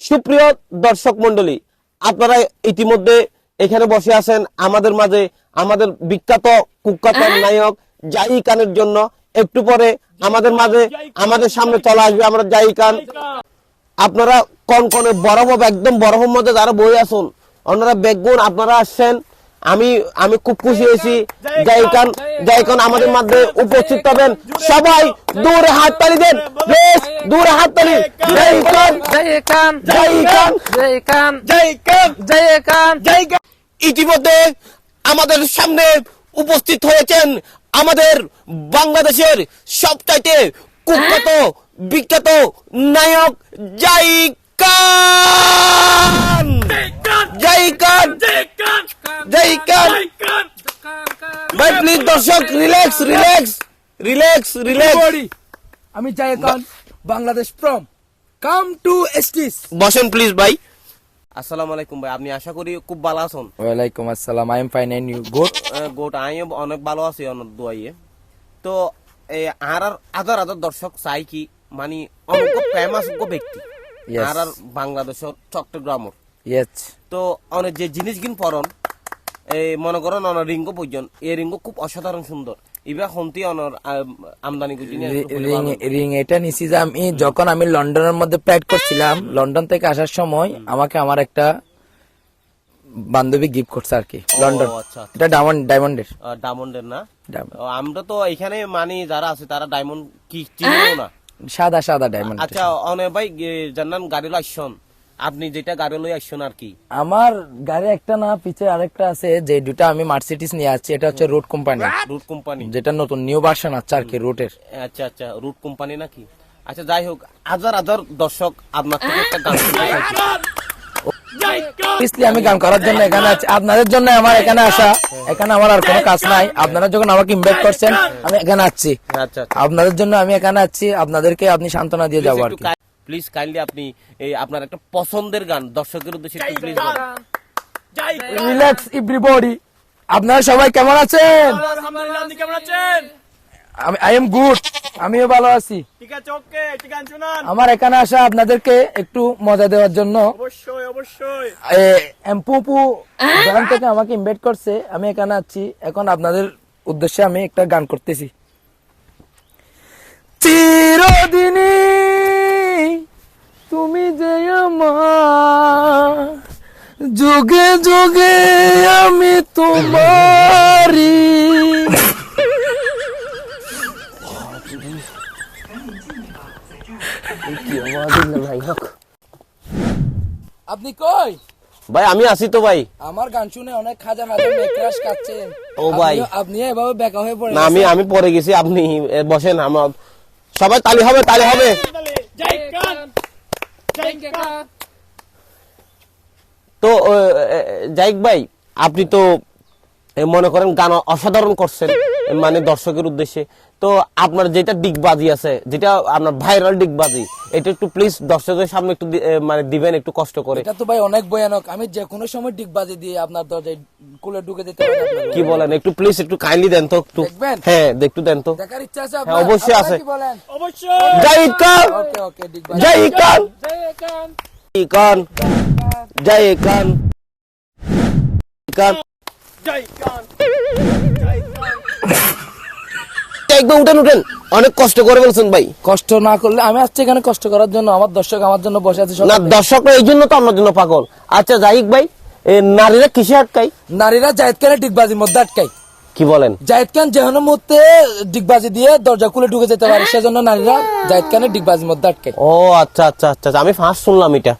সুপ্রিয় দর্শক মন্ডলী আপনারা ইতিমধ্যে এখানে বসে আছেন আমাদের মাঝে আমাদের বিখ্যাত কুখ্যাত নায়ক জাই খানের জন্য। একটু পরে আমাদের মাঝে আমাদের সামনে চলে আসবে আমরা জাই খান। আপনারা কন কনে বরফ একদম বরফের মধ্যে যারা বই আসুন ওনারা বেগুন আপনারা আসছেন আমি আমি খুব খুশি হয়েছি। জাইকান জাইকান আমাদের মধ্যে উপস্থিত হবেন। সবাই দূরে হাত তালি দেন। প্লিজ দূরে হাত তালি জাইকান জয় খান জাইকান জয় খান জায়গা ইতিমধ্যে আমাদের সামনে উপস্থিত হয়েছেন আমাদের বাংলাদেশের সবচাইতে কুখ্যাত বিখ্যাত নায়ক জাইকান। জাইকান। জাইকান ভাই প্লিজ দর্শক রিল্যাক্স রিল্যাক্স রিল্যাক্স রিল্যাক্স আমি জয় খান বাংলাদেশ প্রম কাম টু এসটিস বসেন প্লিজ ভাই। আসসালামু আলাইকুম ভাই আপনি আশা করি খুব ভালো আছেন। ওয়ালাইকুম আসসালাম I am fine and you good goat আমিও অনেক ভালো আছি অনেক দোয়াইয়ে। তো এই আর আর আদার আদার দর্শক চাই কি মানে অনেক ফেমাস গো ব্যক্তি. আর আর বাংলাদেশের চট্টগ্রামর। ইয়েস তো অনেক যে জিনিস গিন পরন এই মনে করেন অন রিঙ্গ পর্যন্ত এই রিঙ্গ খুব অসাধারণ সুন্দর। ইবা হন্তি অনর আম- আমদানি করছি রিং এটা নিছি যে আমি যখন আমি লন্ডনের মধ্যে প্র্যাক্ট করছিলাম লন্ডন থেকে আসার সময় আমাকে আমার একটা বান্ধবী গিফট করছে আর কি লন্ডন। আচ্ছা এটা ডায়মন্ড ডায়মন্ডের ডায়মন্ডের না। আমরা তো এখানে মানে যারা আছে তারা ডায়মন্ড কি চিনিও না। সাদা সাদা ডায়মন্ড আচ্ছা অনে ভাই জানান গাড়ি লই আসছেন আপনি যেটা গাড়ি লই আসছেন আর কি? আমার গাড়ি একটা না পিছে আরেকটা আছে যে দুটা আমি মার্সিডিস নিয়ে আসছি এটা হচ্ছে রুট কোম্পানি রুট কোম্পানি যেটা নতুন নিউ ভার্সন আছে আর কি রুটের আচ্ছা আচ্ছা রুট কোম্পানি নাকি? আচ্ছা যাই হোক হাজার হাজার দর্শক আপনার থেকে একটা গান শুনতে চাইছে। ইসলি আমি গান করার জন্য এখানে আছি। আপনাদের জন্য আমার এখানে আসা এখানে আমার আর কোনো কাজ নাই। আপনারা যখন আমাকে ইনভাইট করছেন আমি এখানে আসছি। আচ্ছা আচ্ছা। আপনাদের জন্য আমি এখানে আছি আপনাদেরকে আপনি সান্ত্বনা দিয়ে যাব আর কি। প্লিজ কাইন্ডলি আপনি আপনার একটা পছন্দের গান দর্শকের উদ্দেশ্যে একটু প্লিজ রিল্যাক্স এভরিবডি আপনারা সবাই কেমন আছেন? আলহামদুলিল্লাহ আপনি কেমন আছেন? আমি আই এম গুড আমিও ভালো আছি। ঠিক আছে ওকে ঠিক আছে শুনান। আমার এখানে আসা আপনাদেরকে একটু মজা দেওয়ার জন্য। অবশ্যই অবশ্যই। এমপুপু যেখান থেকে আমাকে ইনভাইট করছে। আমি এখানে আছি। এখন আপনাদের উদ্দেশ্যে আমি একটা গান করতেছি চিরদিনই তুমি যে আমার যোগে যোগে আমি তোমারি আপনি কই? ভাই আমি আছি তো ভাই। আমার গান শুনে অনেক খাজা মাঝে মেকরাস কাচ্ছে ও ভাই। আপনি এভাবে বেকা হয়ে পড়ে না আমি আমি পড়ে গেছি আপনি বসেন আমার সবাই তালি হবে তালি হবে। জয় খান জয় খান তো জাইক ভাই আপনি তো মনে করেন গান অসাধারণ করছেন মানে দর্শকের উদ্দেশ্যে। তো আপনার যেটা ডিগবাজি আছে যেটা আপনার ভাইরাল ডিগবাজি এটা একটু প্লিজ দর্শকের সামনে একটু মানে দিবেন একটু কষ্ট করে। এটা তো ভাই অনেক ভয়ানক। আমি যে কোনো সময় ডিগ বাজে দিয়ে আপনার দরজায় কুলে ঢুকে দিতে পারি কি বলেন? একটু প্লিজ একটু কাইন্ডলি দেন তো একটু। দেখবেন? হ্যাঁ একটু দেন তো। দেখার ইচ্ছা আছে হ্যাঁ, আপনার? অবশ্যই আছে। কি বলেন? অবশ্যই। জাইক খান ওকে ওকে ডিগ বাজে জাইক খান জয় খান জাইক খান জাইক খান খান জয় জয় খান একদম উঠেন উঠেন। অনেক কষ্ট করে বলছেন ভাই। কষ্ট না করলে আমি আসছি এখানে কষ্ট করার জন্য। আমার দর্শক আমার জন্য বসে আছে না দর্শকরা এই জন্য তো আমার জন্য পাগল। আচ্ছা জাহিক ভাই নারীরা কিসে আটকাই নারীরা জাহিদ খানের ডিগবাজির মধ্যে আটকায়। কি বলেন? জাহিদ খান যে কোনো মুহূর্তে ডিগবাজি দিয়ে দরজা খুলে ঢুকে যেতে পারে সেজন্য নারীরা জাহিদ খানের ডিগবাজির মধ্যে আটকায়। ও আচ্ছা আচ্ছা আচ্ছা আচ্ছা, আমি ফার্স্ট শুনলাম এটা।